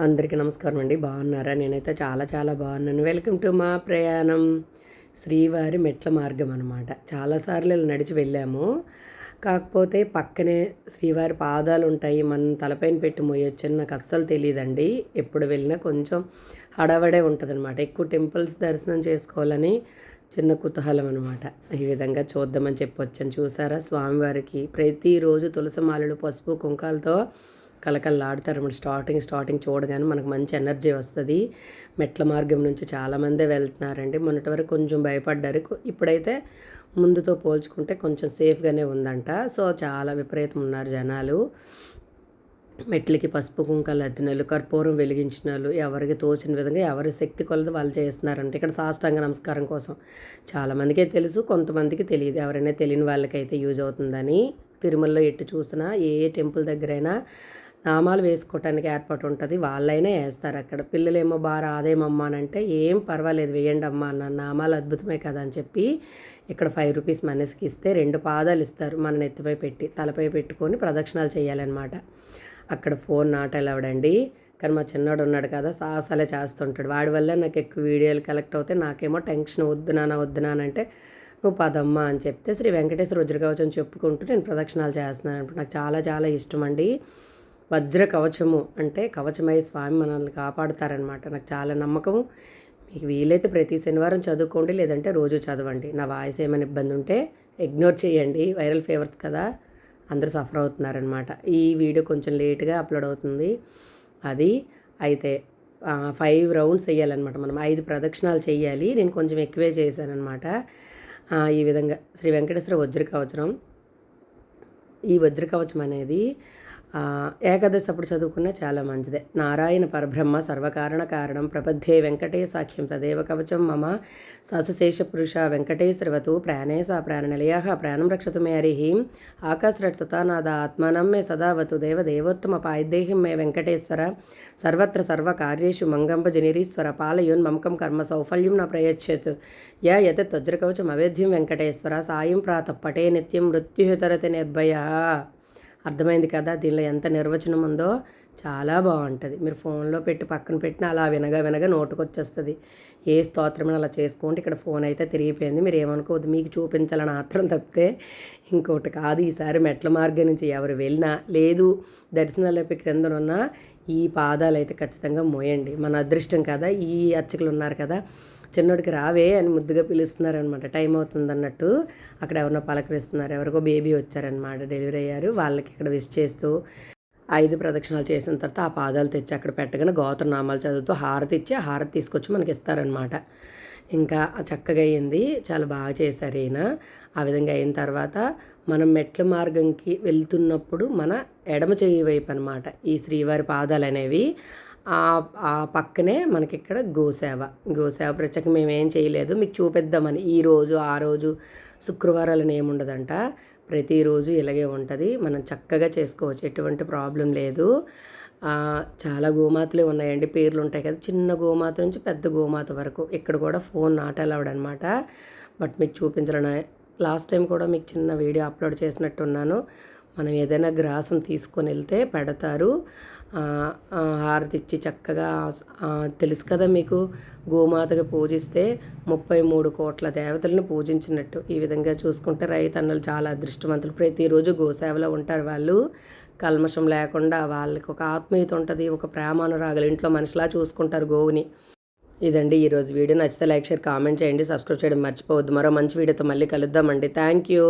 అందరికీ నమస్కారం అండి. బాగున్నారా? నేనైతే చాలా చాలా బాగున్నాను. వెల్కమ్ టు మా ప్రయాణం. శ్రీవారి మెట్ల మార్గం అనమాట చాలాసార్లు ఇలా నడిచి వెళ్ళాము. కాకపోతే పక్కనే శ్రీవారి పాదాలు ఉంటాయి. మనం తలపైన పెట్టి మోయొచ్చని నాకు అస్సలు తెలియదండి ఎప్పుడు వెళ్ళినా కొంచెం హడావడే ఉంటుంది అనమాట ఎక్కువ టెంపుల్స్ దర్శనం చేసుకోవాలని చిన్న కుతూహలం అనమాట ఈ విధంగా చూద్దామని చెప్పొచ్చని చూసారా? స్వామివారికి ప్రతిరోజు తులసి మాలలు పసుపు కుంకాలతో కలకల్లాడతారు స్టార్టింగ్ స్టార్టింగ్ చూడగానే మనకు మంచి ఎనర్జీ వస్తుంది. మెట్ల మార్గం నుంచి చాలామందే వెళ్తున్నారండి. మొన్నటి వరకు కొంచెం భయపడ్డారు. ఇప్పుడైతే ముందుతో పోల్చుకుంటే కొంచెం సేఫ్గానే ఉందంట. సో చాలా విపరీతం ఉన్నారు జనాలు. మెట్లకి పసుపు కుంకాలు అద్దినలు కర్పూరం వెలిగించిన వాళ్ళు ఎవరికి తోచిన విధంగా ఎవరి శక్తి కొలది వాళ్ళు చేస్తున్నారంటే. ఇక్కడ సాష్టాంగ నమస్కారం కోసం చాలామందికే తెలుసు కొంతమందికి తెలియదు. ఎవరైనా తెలియని వాళ్ళకైతే యూజ్ అవుతుందని. తిరుమలలో ఎట్టు చూసినా ఏ టెంపుల్ దగ్గరైనా నామాలు వేసుకోవటానికి ఏర్పాటు ఉంటుంది. వాళ్ళైనా వేస్తారు అక్కడ. పిల్లలేమో బాగా రాదేమమ్మా అని అంటే ఏం పర్వాలేదు వేయండి అమ్మా అన్న నామాలు అద్భుతమే కదా అని చెప్పి ఇక్కడ ఫైవ్ రూపీస్ మనసుకి ఇస్తే రెండు పాదాలు ఇస్తారు మన నెత్తిపై పెట్టి తలపై పెట్టుకొని ప్రదక్షిణాలు చేయాలన్నమాట. అక్కడ ఫోన్ నాట్ అలౌడండి కానీ మా చిన్నోడు ఉన్నాడు కదా సాహసాలే చేస్తుంటాడు. వాడి వల్ల నాకు ఎక్కువ వీడియోలు కలెక్ట్ అవుతాయి. నాకేమో టెన్షన్ వద్దు నాన్న వద్దు నువ్వు పదమ్మా అని చెప్తే శ్రీ వెంకటేశ్వర వజ్ర వచ్చని చెప్పుకుంటూ నేను ప్రదక్షిణాలు చేస్తున్నాను. నాకు చాలా చాలా ఇష్టం అండి. వజ్ర కవచము అంటే కవచమై స్వామి మనల్ని కాపాడుతారనమాట నాకు చాలా నమ్మకం మీకు వీలైతే ప్రతి శనివారం చదువుకోండి లేదంటే రోజు చదవండి. నా వాయిస్ ఏమైనా ఇబ్బంది ఉంటే ఇగ్నోర్ చేయండి. వైరల్ ఫీవర్స్ కదా అందరూ సఫర్ అవుతున్నారనమాట ఈ వీడియో కొంచెం లేట్గా అప్లోడ్ అవుతుంది. అది అయితే ఫైవ్ రౌండ్స్ వేయాలన్నమాట. మనం ఐదు ప్రదక్షిణాలు చేయాలి. నేను కొంచెం ఎక్కువే చేశానమాట ఈ విధంగా శ్రీ వెంకటేశ్వర వజ్ర కవచం ఈ వజ్ర కవచం అనేది ఏకాదశి అప్పుడు చదువుకున్నా చాలా మంచిదే. నారాయణ పరబ్రహ్మ సర్వకారణ కారణం ప్రపద్ధే వెంకటేశాఖ్యం తదేవ కవచం మమ ససశేష పురుష వెంకటేశ్వరవతు ప్రాణే ప్రాణనిలయ ప్రాణం రక్షతు మే హరి. ఆకాశరట్ సుతానాద ఆత్మానం మే సదావతు దేవదేవోత్తమ పాయిదేహం మే వెంకటేశ్వర. సర్వత్ర సర్వకార్యేషు మంగంబ జనిరీశ్వర పాలయోన్ మమకం కర్మ సౌఫల్యం నా ప్రయచ్చత్ యా యత్ వజ్రకవచం అవేద్యం వెంకటేశ్వర. సాయం ప్రాత పటే నిత్యం మృత్యుహతరతి నిర్భయ. అర్థమైంది కదా దీనిలో ఎంత నిర్వచనం ఉందో చాలా బాగుంటుంది. మీరు ఫోన్లో పెట్టి పక్కన పెట్టిన అలా వినగా వినగా నోటుకొచ్చేస్తుంది. ఏ స్తోత్రమైన అలా చేసుకోండి ఇక్కడ ఫోన్ అయితే తిరిగిపోయింది. మీరు ఏమనుకోవద్దు మీకు చూపించాలని ఆత్రం తప్పితే ఇంకోటి కాదు. ఈసారి మెట్ల మార్గం నుంచి ఎవరు వెళ్ళినా లేదు దర్శనాలపై క్రిందనున్న ఈ పాదాలు అయితే ఖచ్చితంగా మోయండి. మన అదృష్టం కదా ఈ అర్చకులు ఉన్నారు కదా. చిన్నోడికి రావే అని ముద్దుగా పిలుస్తున్నారనమాట. టైం అవుతుంది అన్నట్టు అక్కడ ఎవరినో పలకరిస్తున్నారు. ఎవరికో బేబీ వచ్చారనమాట. డెలివరీ అయ్యారు. వాళ్ళకి ఇక్కడ విష్ చేస్తూ ఐదు ప్రదక్షిణాలు చేసిన తర్వాత ఆ పాదాలు తెచ్చి అక్కడ పెట్టగానే గోత్రనామాలు చదువుతూ హారతి ఇచ్చి ఆ హారతి తీసుకొచ్చి మనకి ఇస్తారనమాట. ఇంకా చక్కగా అయింది. చాలా బాగా చేశారు ఈయన. ఆ విధంగా అయిన తర్వాత మనం మెట్ల మార్గంకి వెళ్తున్నప్పుడు మన ఎడమ చెయ్యి వైపు అనమాట ఈ శ్రీవారి పాదాలు అనేవి ఆ ఆ పక్కనే మనకి ఇక్కడ గోసేవ. గోసేవ ప్రత్యేక మేము ఏం చేయలేదు. మీకు చూపిద్దామని ఈ రోజు ఆ రోజు శుక్రవారాలను ఏముండదంట. ప్రతిరోజు ఇలాగే ఉంటుంది. మనం చక్కగా చేసుకోవచ్చు. ఎటువంటి ప్రాబ్లం లేదు. చాలా గోమాతలే ఉన్నాయండి. పేర్లు ఉంటాయి కదా. చిన్న గోమాత నుంచి పెద్ద గోమాత వరకు ఇక్కడ కూడా ఫోన్ నాట్ అలౌడ్ అనమాట బట్ మీకు చూపించాలని. లాస్ట్ టైం కూడా మీకు చిన్న వీడియో అప్లోడ్ చేసినట్టున్నాను. మనం ఏదైనా గ్రాసం తీసుకొని వెళ్తే పెడతారు. హారతిచ్చి హారతి ఇచ్చి చక్కగా తెలుసు కదా మీకు గోమాతగా పూజిస్తే ముప్పై మూడు కోట్ల దేవతలను పూజించినట్టు. ఈ విధంగా చూసుకుంటే రైతన్నలు చాలా అదృష్టవంతులు. ప్రతిరోజు గోసేవలో ఉంటారు వాళ్ళు. కల్మషం లేకుండా వాళ్ళకి ఒక ఆత్మీయత ఉంటుంది ఒక ప్రేమానురాగలు ఇంట్లో మనిషిలా చూసుకుంటారు గోవుని. ఇదండి ఈరోజు వీడియో. నచ్చితే లైక్ షేర్ కామెంట్ చేయండి. సబ్స్క్రైబ్ చేయడం మర్చిపోవద్దు. మరో మంచి వీడియోతో మళ్ళీ కలుద్దామండి. Thank you.